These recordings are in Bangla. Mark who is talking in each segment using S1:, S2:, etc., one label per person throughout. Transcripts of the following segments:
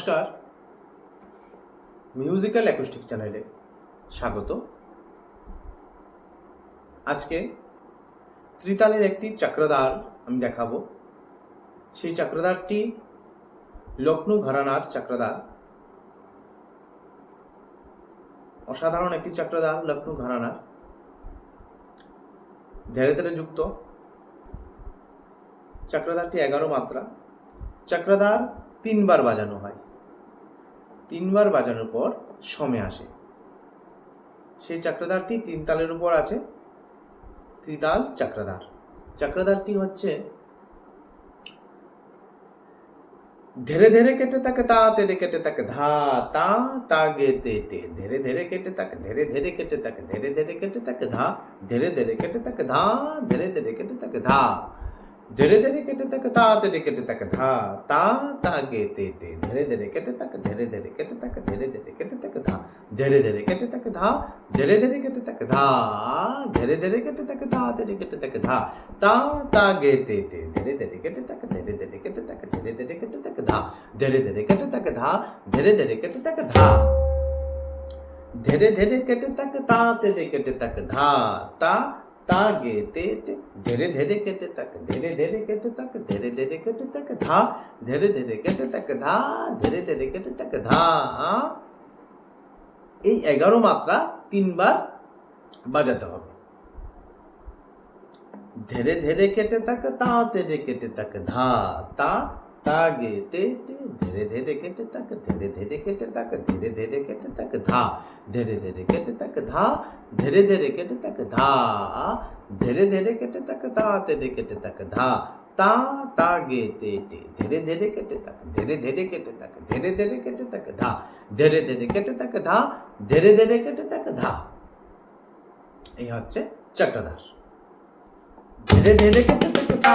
S1: নমস্কার। মিউজিক্যাল অ্যাকুস্টিক চ্যানেলে স্বাগত। আজকে ত্রিতালের একটি চক্রদার আমি দেখাবো। সেই চক্রদারটি লক্ষ্ণৌ ঘরানার চক্রদার অসাধারণ একটি চক্রদার লক্ষ্ণৌ ঘরানার। ধীরে ধীরে যুক্ত। চক্রদারটি এগারো মাত্রা। চক্রদার তিনবার বাজানো হয়। তিনবার বাজানোর পর সমে আসে। সেই চক্রদারটি তিন তালের উপর আছে। ত্রিতাল চক্রদার চক্রদারটি হচ্ছে ধীরে ধীরে কেটে তাকে তা, তেরে কেটে তাকে ধা, তা তা গে, তে, টে। ধীরে ধীরে কেটে তাকে ধীরে ধীরে কেটে তাকে ধীরে ধীরে কেটে তাকে ধা, ধীরে ধীরে কেটে তাকে ধা, ধীরে ধীরে কেটে তাকে ধা। धीरे धीरे केटे तक ता धीरे केटे तक धा ता ता गे ते ते धीरे धीरे केटे तक धीरे धीरे केटे तक धीरे धीरे केटे तक धा धीरे धीरे केटे तक धा धीरे धीरे केटे तक धा धीरे धीरे केटे तक धा धीरे केटे तक धा ता ता गे ते ते धीरे धीरे केटे तक धीरे धीरे केटे तक धीरे धीरे केटे तक धा धीरे धीरे केटे तक धा धीरे धीरे केटे तक धा धीरे धीरे केटे तक ता धीरे केटे तक धा ता তা গে তে টে ধীরে ধীরে কেটে তাকে ধীরে ধীরে কেটে তাকে ধীরে ধীরে কেটে তাকে ধা ধীরে ধীরে কেটে তাকে ধা ধীরে ধীরে কেটে তাকে ধা এই এগারো মাত্রা তিনবার বাজাতে হবে ধীরে ধীরে কেটে তাকে তা তেরে কেটে তাকে ধা তা তা গে তে টে ধীরে ধীরে কেটে তাকে ধীরে ধীরে কেটে তাকে ধীরে ধীরে কেটে তাকে ধা ধীরে ধীরে কেটে তাকে ধা ধীরে ধীরে কেটে তাকে ধা ধীরে ধীরে কেটে তাকে তা তেরে কেটে তাকে ধা তা তা গে তে টে ধীরে ধীরে কেটে তাকে ধীরে ধীরে কেটে তাকে ধীরে ধীরে কেটে তাকে ধা ধীরে ধীরে কেটে তাকে ধা ধীরে ধীরে কেটে তাকে ধা এই হচ্ছে চক্রদাস ধীরে ধীরে কেটে তাকে তা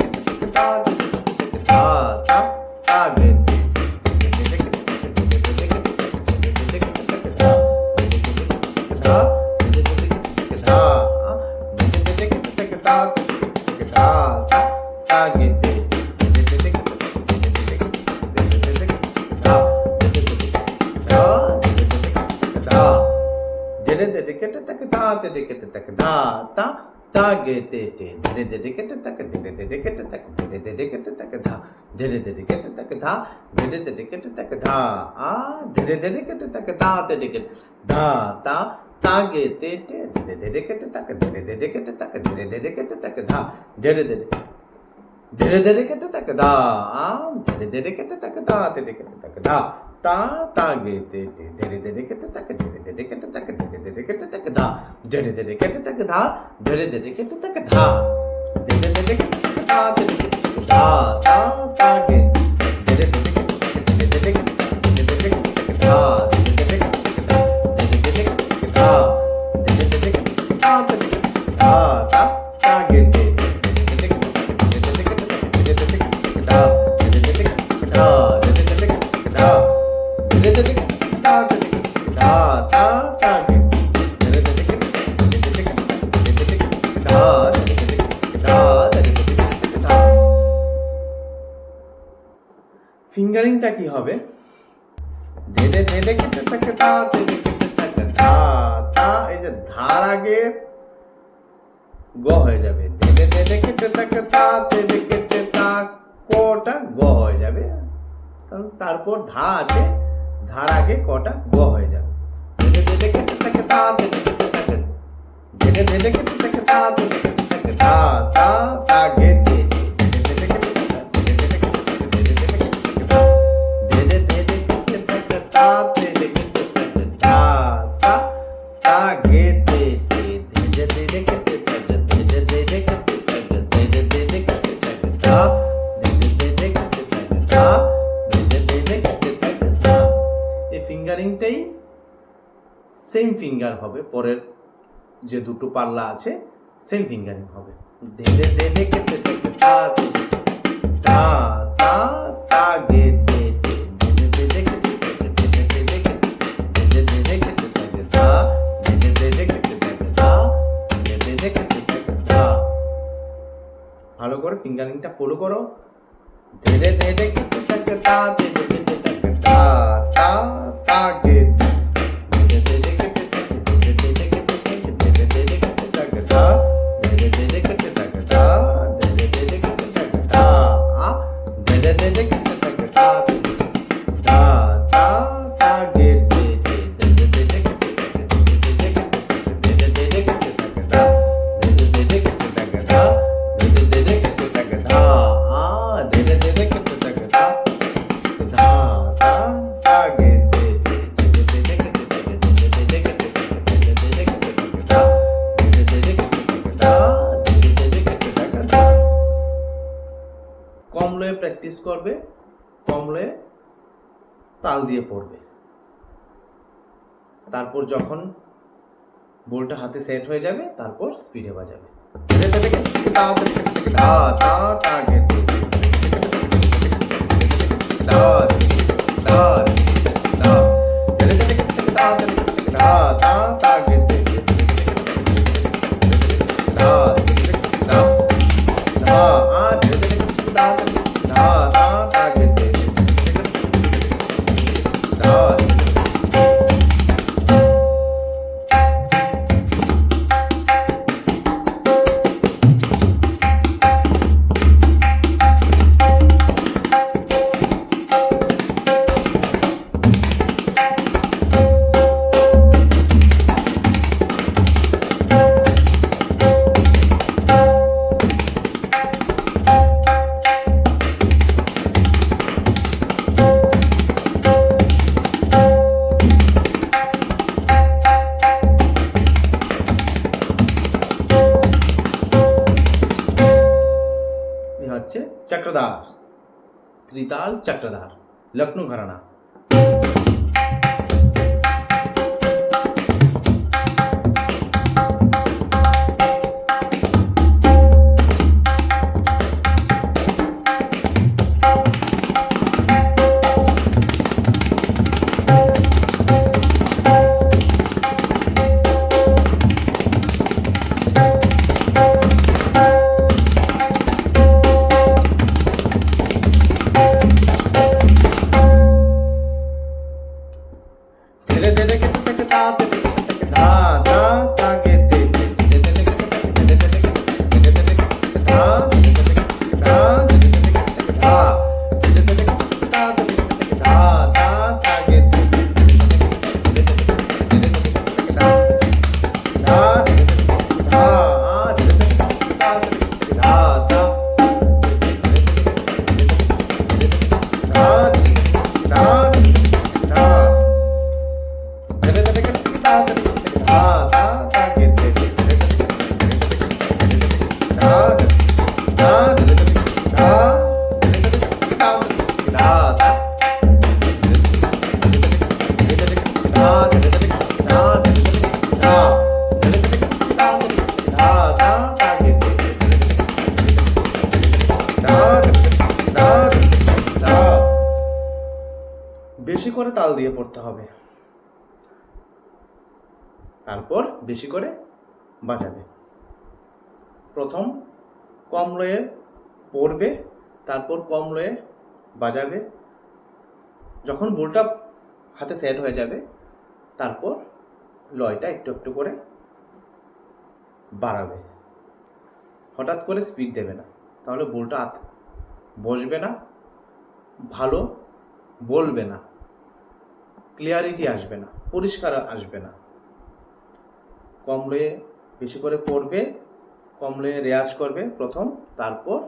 S1: dedicate tak da dedicate tak da ta ta ge te te dere dedicate tak dere dedicate tak dere dedicate tak da dere dedicate tak da dere dedicate tak da a dere dedicate tak da dedicate da ta तागे तेटे धीरे धीरे कट तक धीरे धीरे कट तक धीरे धीरे कट तक धा धीरे धीरे धीरे धीरे कट तक धा धीरे धीरे कट तक धा धीरे कट तक धा কেটে তাকে ধা আ ধীরে ধীরে কেটে তাকে ধা ধীরে কেটে তাকে ধা তা তা গে তে টে ধীরে ধীরে কেটে তাকে ধীরে ধীরে কেটে তাকে ধীরে ধীরে কেটে তাকে ধা ধীরে ধীরে কেটে তাকে ধা ধীরে ধীরে কেটে তাকে ধা ধীরে ধীরে কেটে তাকে ধা ধীরে কেটে তাকে ধা তা তা গে ধীরে ধীরে কেটে তাকে ধীরে ধীরে কেটে তাকে ধীরে ধীরে কেটে তাকে ধা ধীরে ধীরে কেটে তাকে ধা ধীরে ধীরে কেটে তাকে ধা ধীরে ধীরে কেটে তাকে ধা ধীরে কেটে তাকে ধা তা তা ফিঙ্গারিংটা কি হবে? ধীরে ধীরে কেটে তাকে ধা ধীরে কেটে তাকে ধা তা, এই যে ধার আগে গ হয়ে যাবে। ধীরে ধীরে কেটে তাকে তা ধীরে কেটে তা, কটা গ হয়ে যাবে? কারণ তারপর ধা আছে, ধার আগে কটা গ হয়ে যাবে। ধীরে ধীরে কেটে তাকে তা ধীরে কেটে তাকে ধীরে ধীরে কেটে তাকে তা ধীরে কেটে তাকে ধা তা তা গে এই ফিঙ্গারিংটাই সেম ফিঙ্গার হবে। পরের যে দুটো পাল্লা আছে সেম ফিঙ্গারিং হবে। তাকে ধা ধীরে ধা ফিঙ্গারিংটা ফলো করো। ধীরে ধীরে তা তা তা তা প্র্যাকটিস করবে, কমলে তাল দিয়ে পড়বে। তারপর যখন বলটা হাতে সেট হয়ে যাবে, তারপর স্পিডে বাজাবে। তা তা তা তা God. হচ্ছে চক্রধার। Tritaal চক্রধার Lucknow ঘরানা। da da tá, tá, tá, বেশি করে তাল দিয়ে পড়তে হবে। তারপর বেশি করে বাজাবে। প্রথম কম লয়ে পড়বে, তারপর কম লয়ে বাজাবে। যখন বোলটা হাতে সেট হয়ে যাবে, তারপর লয়টা একটু একটু করে বাড়াবে। হঠাৎ করে স্পিড দেবে না। তাহলে বোলটা বসবে না, ভালো বলবে না ক্লিয়ারিটি আসবে না, পরিষ্কার আসবে না। কম লয়ে বেশি করে পড়বে কম লয়ে রেয়াজ করবে প্রথম, তারপর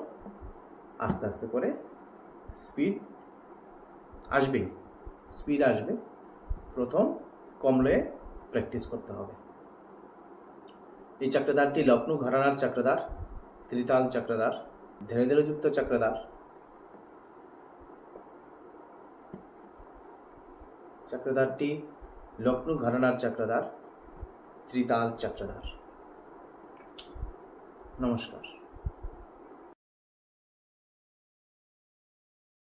S1: আস্তে আস্তে করে স্পিড আসবে স্পিড আসবে। প্রথম কমলে প্র্যাকটিস করতে হবে। এই চক্রদারটি লখনৌ ঘরানার চক্রদার ত্রিতাল চক্রদার ধীরে ধীরে যুক্ত চক্রদার চক্রদারটি লখনৌ ঘরানার চক্রদার ত্রিতাল চক্রধার। নমস্কার